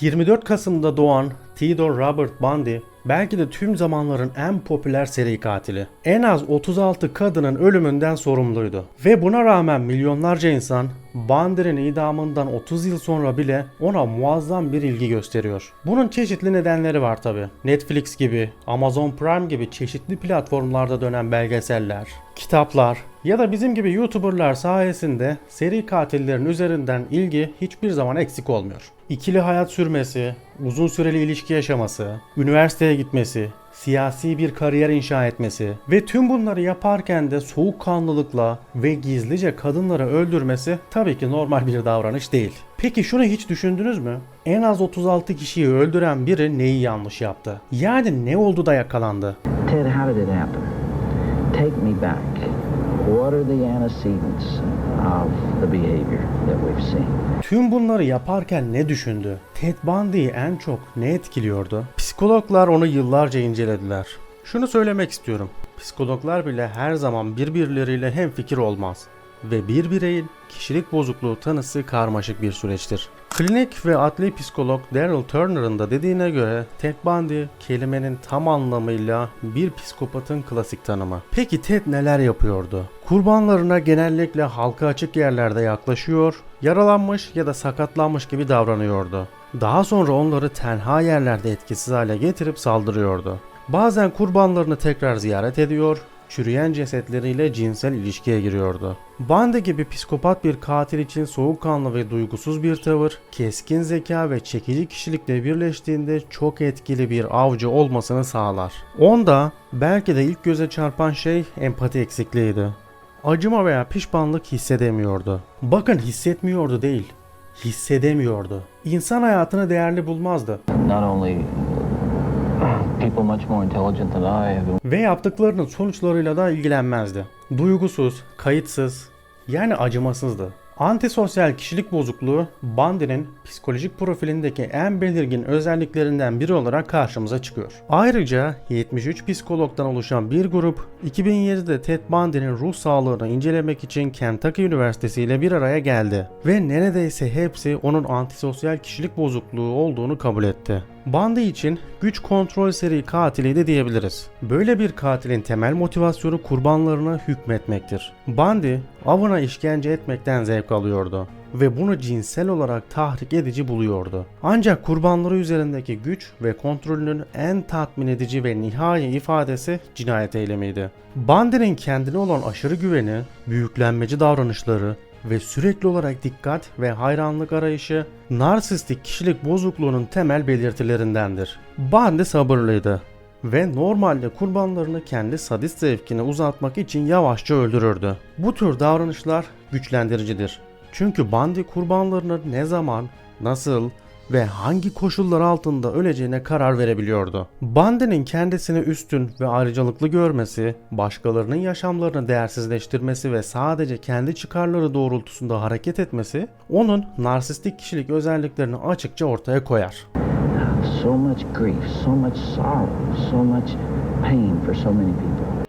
24 Kasım'da doğan Theodore Robert Bundy belki de tüm zamanların en popüler seri katili. En az 36 kadının ölümünden sorumluydu. Ve buna rağmen milyonlarca insan Bundy'nin idamından 30 yıl sonra bile ona muazzam bir ilgi gösteriyor. Bunun çeşitli nedenleri var tabi. Netflix gibi, Amazon Prime gibi çeşitli platformlarda dönen belgeseller, kitaplar ya da bizim gibi YouTuber'lar sayesinde seri katillerin üzerinden ilgi hiçbir zaman eksik olmuyor. İkili hayat sürmesi, uzun süreli ilişki yaşaması, üniversiteye gitmesi, siyasi bir kariyer inşa etmesi ve tüm bunları yaparken de soğukkanlılıkla ve gizlice kadınları öldürmesi tabii ki normal bir davranış değil. Peki şunu hiç düşündünüz mü? En az 36 kişiyi öldüren biri neyi yanlış yaptı? Yani ne oldu da yakalandı? Ted, how did it happen? Take me back. What are the antecedents of the behavior that we've seen? Tüm bunları yaparken ne düşündü? Ted Bundy'yi en çok ne etkiliyordu? Psikologlar onu yıllarca incelediler. Şunu söylemek istiyorum. Psikologlar bile her zaman birbirleriyle hemfikir olmaz ve bir bireyin kişilik bozukluğu tanısı karmaşık bir süreçtir. Klinik ve adli psikolog Daryl Turner'ın da dediğine göre Ted Bundy kelimenin tam anlamıyla bir psikopatın klasik tanımı. Peki Ted neler yapıyordu? Kurbanlarına genellikle halka açık yerlerde yaklaşıyor, yaralanmış ya da sakatlanmış gibi davranıyordu. Daha sonra onları tenha yerlerde etkisiz hale getirip saldırıyordu. Bazen kurbanlarını tekrar ziyaret ediyor, çürüyen cesetleriyle cinsel ilişkiye giriyordu. Bundy gibi psikopat bir katil için soğukkanlı ve duygusuz bir tavır, keskin zeka ve çekici kişilikle birleştiğinde çok etkili bir avcı olmasını sağlar. Onda belki de ilk göze çarpan şey empati eksikliğiydi. Acıma veya pişmanlık hissedemiyordu. Bakın hissetmiyordu değil, hissedemiyordu. İnsan hayatını değerli bulmazdı. Not only ve yaptıklarının sonuçlarıyla da ilgilenmezdi. Duygusuz, kayıtsız, yani acımasızdı. Antisosyal kişilik bozukluğu Bundy'nin psikolojik profilindeki en belirgin özelliklerinden biri olarak karşımıza çıkıyor. Ayrıca 73 psikologdan oluşan bir grup 2007'de Ted Bundy'nin ruh sağlığını incelemek için Kentucky Üniversitesi ile bir araya geldi ve neredeyse hepsi onun antisosyal kişilik bozukluğu olduğunu kabul etti. Bundy için güç kontrol seri katiliydi diyebiliriz. Böyle bir katilin temel motivasyonu kurbanlarına hükmetmektir. Bundy avına işkence etmekten zevk alıyordu ve bunu cinsel olarak tahrik edici buluyordu. Ancak kurbanları üzerindeki güç ve kontrolünün en tatmin edici ve nihai ifadesi cinayet eylemiydi. Bundy'nin kendine olan aşırı güveni, büyüklenmeci davranışları ve sürekli olarak dikkat ve hayranlık arayışı narsistik kişilik bozukluğunun temel belirtilerindendir. Bundy sabırlıydı ve normalde kurbanlarını kendi sadist zevkine uzatmak için yavaşça öldürürdü. Bu tür davranışlar güçlendiricidir. Çünkü Bundy kurbanlarını ne zaman, nasıl ve hangi koşullar altında öleceğine karar verebiliyordu. Bundy'nin kendisini üstün ve ayrıcalıklı görmesi, başkalarının yaşamlarını değersizleştirmesi ve sadece kendi çıkarları doğrultusunda hareket etmesi onun narsistik kişilik özelliklerini açıkça ortaya koyar. so much grief, so much sorrow, so much pain for so many people.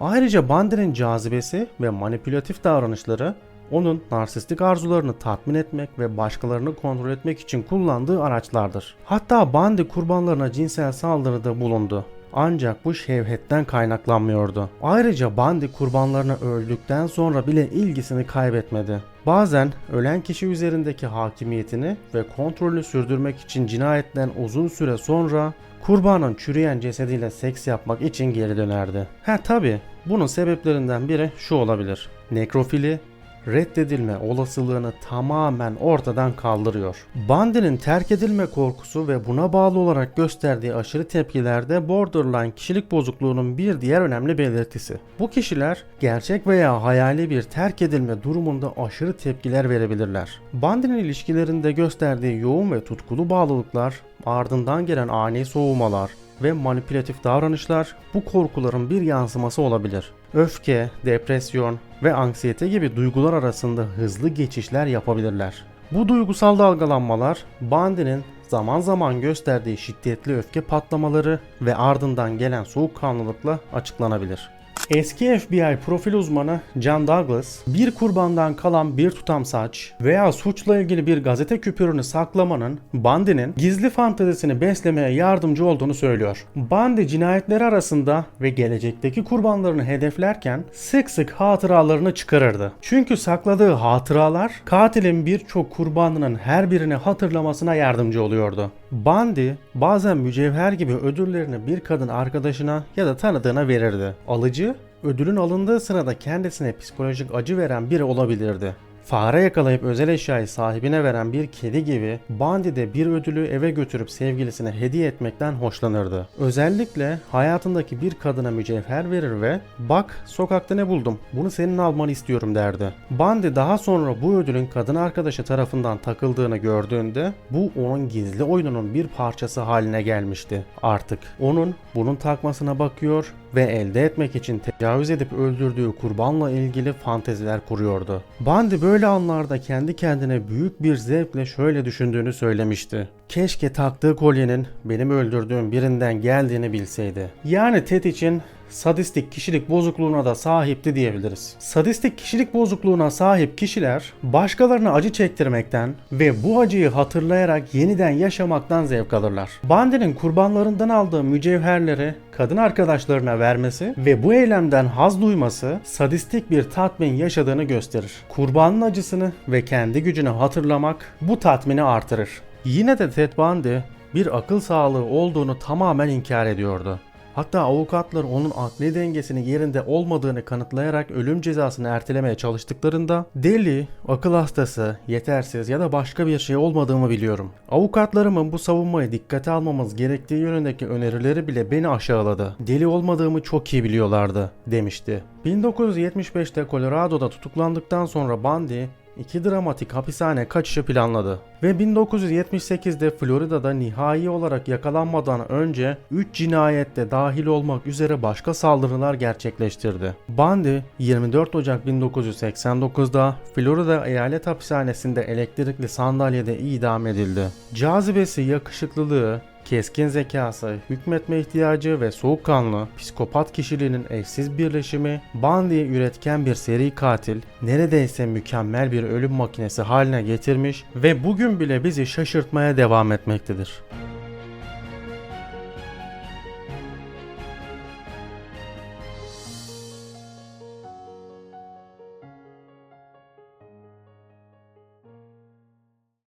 Ayrıca Bundy'nin cazibesi ve manipülatif davranışları onun narsistik arzularını tatmin etmek ve başkalarını kontrol etmek için kullandığı araçlardır. Hatta Bundy kurbanlarına cinsel saldırıda bulundu. Ancak bu şevhetten kaynaklanmıyordu. Ayrıca Bundy kurbanlarını öldükten sonra bile ilgisini kaybetmedi. Bazen ölen kişi üzerindeki hakimiyetini ve kontrolünü sürdürmek için cinayetten uzun süre sonra kurbanın çürüyen cesediyle seks yapmak için geri dönerdi. Ha tabi bunun sebeplerinden biri şu olabilir. Nekrofili reddedilme olasılığını tamamen ortadan kaldırıyor. Bundy'nin terk edilme korkusu ve buna bağlı olarak gösterdiği aşırı tepkiler de borderline kişilik bozukluğunun bir diğer önemli belirtisi. Bu kişiler gerçek veya hayali bir terk edilme durumunda aşırı tepkiler verebilirler. Bundy'nin ilişkilerinde gösterdiği yoğun ve tutkulu bağlılıklar, ardından gelen ani soğumalar, ve manipülatif davranışlar bu korkuların bir yansıması olabilir. Öfke, depresyon ve anksiyete gibi duygular arasında hızlı geçişler yapabilirler. Bu duygusal dalgalanmalar Bundy'nin zaman zaman gösterdiği şiddetli öfke patlamaları ve ardından gelen soğukkanlılıkla açıklanabilir. Eski FBI profil uzmanı John Douglas, bir kurbandan kalan bir tutam saç veya suçla ilgili bir gazete küpürünü saklamanın Bundy'nin gizli fantezisini beslemeye yardımcı olduğunu söylüyor. Bundy cinayetleri arasında ve gelecekteki kurbanlarını hedeflerken sık sık hatıralarını çıkarırdı. Çünkü sakladığı hatıralar katilin birçok kurbanının her birini hatırlamasına yardımcı oluyordu. Bundy bazen mücevher gibi ödüllerini bir kadın arkadaşına ya da tanıdığına verirdi. Alıcı ödülün alındığı sırada kendisine psikolojik acı veren biri olabilirdi. Fare yakalayıp özel eşyayı sahibine veren bir kedi gibi Bundy de bir ödülü eve götürüp sevgilisine hediye etmekten hoşlanırdı. Özellikle hayatındaki bir kadına mücevher verir ve bak sokakta ne buldum bunu senin almanı istiyorum derdi. Bundy daha sonra bu ödülün kadın arkadaşı tarafından takıldığını gördüğünde bu onun gizli oyununun bir parçası haline gelmişti. Artık onun bunun takmasına bakıyor ve elde etmek için tecavüz edip öldürdüğü kurbanla ilgili fanteziler kuruyordu. Bundy böyle anlarda kendi kendine büyük bir zevkle şöyle düşündüğünü söylemişti. Keşke taktığı kolyenin benim öldürdüğüm birinden geldiğini bilseydi. Yani Ted için sadistik kişilik bozukluğuna da sahipti diyebiliriz. Sadistik kişilik bozukluğuna sahip kişiler başkalarına acı çektirmekten ve bu acıyı hatırlayarak yeniden yaşamaktan zevk alırlar. Bundy'nin kurbanlarından aldığı mücevherleri kadın arkadaşlarına vermesi ve bu eylemden haz duyması sadistik bir tatmin yaşadığını gösterir. Kurbanın acısını ve kendi gücünü hatırlamak bu tatmini artırır. Yine de Ted Bundy bir akıl sağlığı olduğunu tamamen inkar ediyordu. Hatta avukatlar onun akli dengesinin yerinde olmadığını kanıtlayarak ölüm cezasını ertelemeye çalıştıklarında deli, akıl hastası, yetersiz ya da başka bir şey olmadığımı biliyorum. Avukatlarımın bu savunmayı dikkate almamız gerektiği yönündeki önerileri bile beni aşağıladı. Deli olmadığımı çok iyi biliyorlardı demişti. 1975'te Colorado'da tutuklandıktan sonra Bundy iki dramatik hapishane kaçışı planladı ve 1978'de Florida'da nihai olarak yakalanmadan önce 3 cinayette dahil olmak üzere başka saldırılar gerçekleştirdi. Bundy 24 Ocak 1989'da Florida Eyalet Hapishanesi'nde elektrikli sandalyede idam edildi. Cazibesi, yakışıklılığı, keskin zekası, hükmetme ihtiyacı ve soğukkanlı, psikopat kişiliğinin eşsiz birleşimi, Bundy'yi üretken bir seri katil, neredeyse mükemmel bir ölüm makinesi haline getirmiş ve bugün bile bizi şaşırtmaya devam etmektedir.